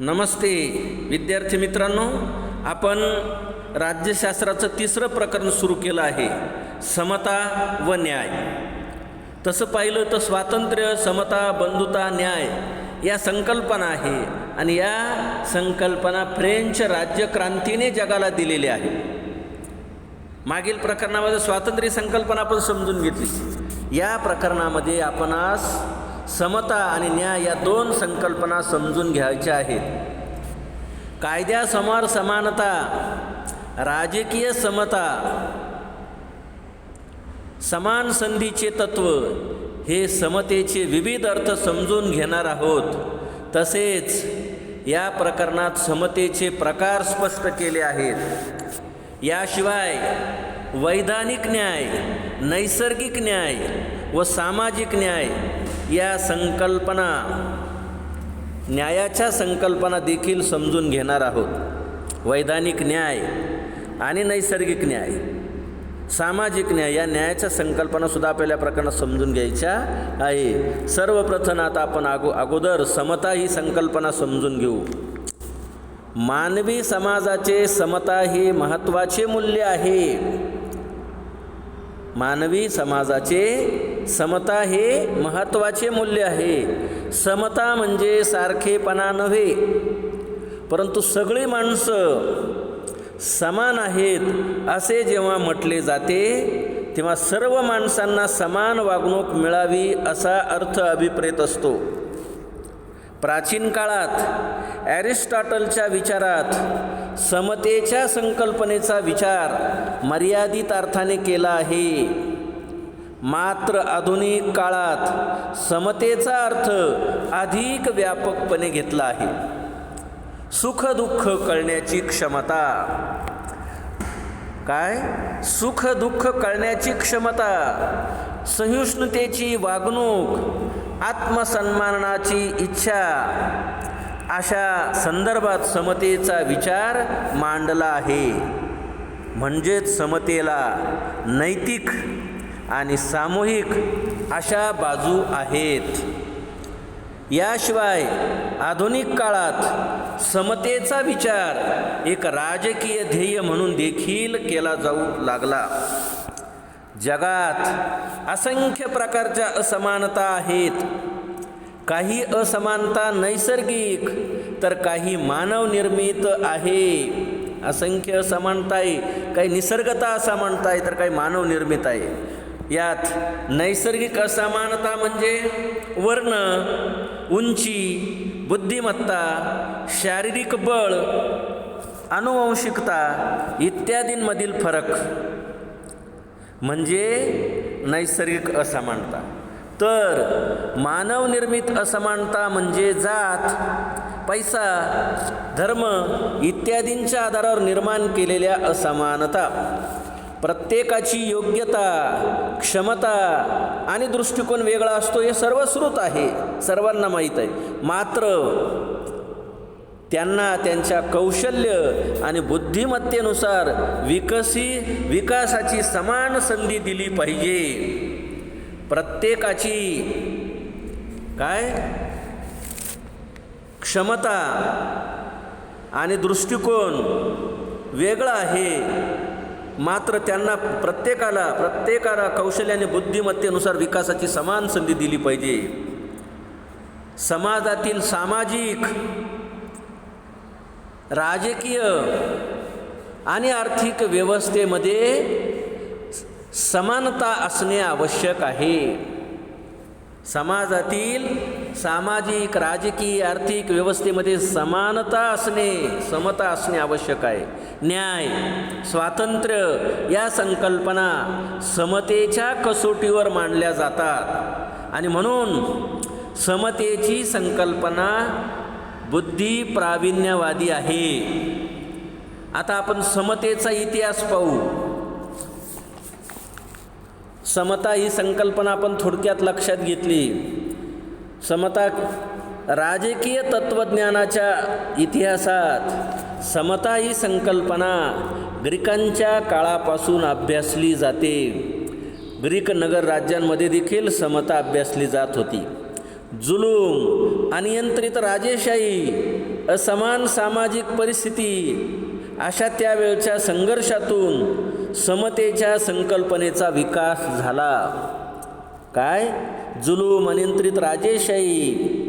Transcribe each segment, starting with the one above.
नमस्ते विद्यार्थी मित्रांनो. आपण राज्यशास्त्राचं तिसरं प्रकरण सुरू केलं आहे समता व न्याय. तसं पाहिलं तर स्वातंत्र्य समता बंधुता न्याय या संकल्पना आहे आणि या संकल्पना फ्रेंच राज्यक्रांतीने जगाला दिलेल्या आहे मागील प्रकरणामध्ये स्वातंत्र्य संकल्पना आपण समजून घेतली. या प्रकरणामध्ये आपण आज समता आणि न्याय या दोन संकल्पना समजून घ्यायच्या आहेत. कायद्यासमोर समानता राजकीय समता समान संधीचे तत्व हे समतेचे विविध अर्थ समजून घेणार आहोत. तसेच या प्रकरणात समतेचे प्रकार स्पष्ट केले आहेत. याशिवाय वैधानिक न्याय नैसर्गिक न्याय व सामाजिक न्याय या संकल्पना न्यायाच्या संकल्पना देखील समजून घेणार आहोत. वैधानिक न्याय आणि नैसर्गिक न्याय. सामाजिक न्याय या न्यायाच्या संकल्पनासुद्धा आपल्या प्रकरणात समजून घ्यायच्या आहे. सर्वप्रथम आता आपण अगो अगोदर समता ही संकल्पना समजून घेऊ. मानवी समाजाचे समता हे महत्त्वाचे मूल्य आहे. मानवी समाजाचे समता हे महत्त्वाचे मूल्य आहे. समता म्हणजे सारखेपणा नव्हे. परंतु सगळी माणसं समान आहेत असे जेव्हा म्हटले जाते तेव्हा सर्व माणसांना समान वागणूक मिळावी असा अर्थ अभिप्रेत असतो. प्राचीन काळात ॲरिस्टॉटलच्या विचारात समतेच्या संकल्पनेचा विचार मर्यादित अर्थाने केला आहे. मात्र आधुनिक काळात समतेचा अर्थ अधिक व्यापकपणे घेतला आहे. सुख दुःख कळण्याची क्षमता. काय? सुख दुःख कळण्याची क्षमता सहिष्णुतेची वागणूक आत्मसन्मानाची इच्छा अशा संदर्भात समतेचा विचार मांडला आहे. म्हणजेच समतेला नैतिक आणि सामूहिक अशा बाजू आहेत. याशिवाय आधुनिक काळात समतेचा विचार एक राजकीय ध्येय म्हणून देखील केला जाऊ लागला. जगात असंख्य प्रकारच्या असमानता आहेत. काही असमानता नैसर्गिक तर काही मानवनिर्मित आहे. असंख्य असमानता आहे काही निसर्गता असमानता आहे तर काही मानवनिर्मित आहे. यात नैसर्गिक असमानता म्हणजे वर्ण उंची बुद्धिमत्ता शारीरिक बळ अनुवंशिकता इत्यादींमधील फरक. म्हणजे नैसर्गिक असमानता. तर मानवनिर्मित असमानता म्हणजे जात पैसा धर्म इत्यादींच्या आधारावर निर्माण केलेल्या असमानता. प्रत्येकाची योग्यता क्षमता आणि दृष्टिकोन वेगळा असतो हे सर्वश्रुत आहे सर्वांना माहीत आहे. मात्र त्यांना त्यांच्या कौशल्य आणि बुद्धिमत्तेनुसार विकसी विकासाची समान संधी दिली पाहिजे. प्रत्येकाची काय? क्षमता आणि दृष्टिकोन वेगळा आहे. मात्र त्यांना प्रत्येकाला प्रत्येकाला कौशल्य आणि बुद्धिमत्तेनुसार विकासाची समान संधी दिली पाहिजे. समाजातील सामाजिक राजकीय आणि आर्थिक व्यवस्थेमध्ये समानता असणे आवश्यक आहे. समाजातील सामाजिक राजकीय आर्थिक व्यवस्थेमध्ये समानता असणे समता असणे आवश्यक आहे. न्याय स्वातंत्र्य या संकल्पना समतेच्या कसोटीवर मांडल्या जातात. आणि म्हणून समतेची संकल्पना बुद्धी प्रावीण्यवादी आहे. आता आपण समतेचा इतिहास पाहू. समता ही संकल्पना आपण थोडक्यात लक्षात घेतली. समता राजकीय तत्त्वज्ञानाच्या इतिहासात समता ही संकल्पना ग्रीकांच्या काळापासून अभ्यासली जाते. ग्रीक नगर राज्यांमध्ये देखील समता अभ्यासली जात होती. जुलूम अनियंत्रित राजेशाही असमान सामाजिक परिस्थिती अशा त्यावेळच्या संघर्षातून समतेच्या संकल्पनेचा विकास झाला. काय? जुलूम अनियंत्रित राजेशाही.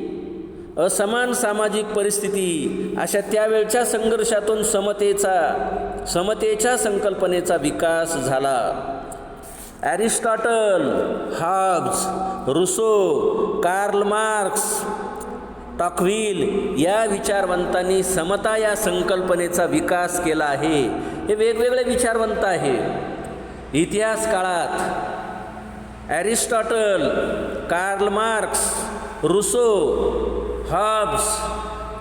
असमान सामाजिक परिस्थिती अशा त्यावेळच्या संघर्षातून समतेचा समतेच्या संकल्पनेचा विकास झाला. Aristotle Hobbes Rousseau Karl Marx Tocqueville. या विचारवंतांनी समता या संकल्पनेचा विकास केला आहे. हे वेगवेगळे विचारवंत आहे. इतिहास काळात Aristotle Karl Marx Rousseau Hobbes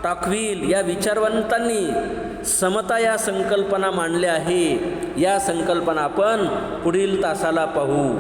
Tocqueville या विचारवंतांनी समता या संकल्पना मांडल्या आहे. या संकल्पना आपण पुढील तासाला पाहू.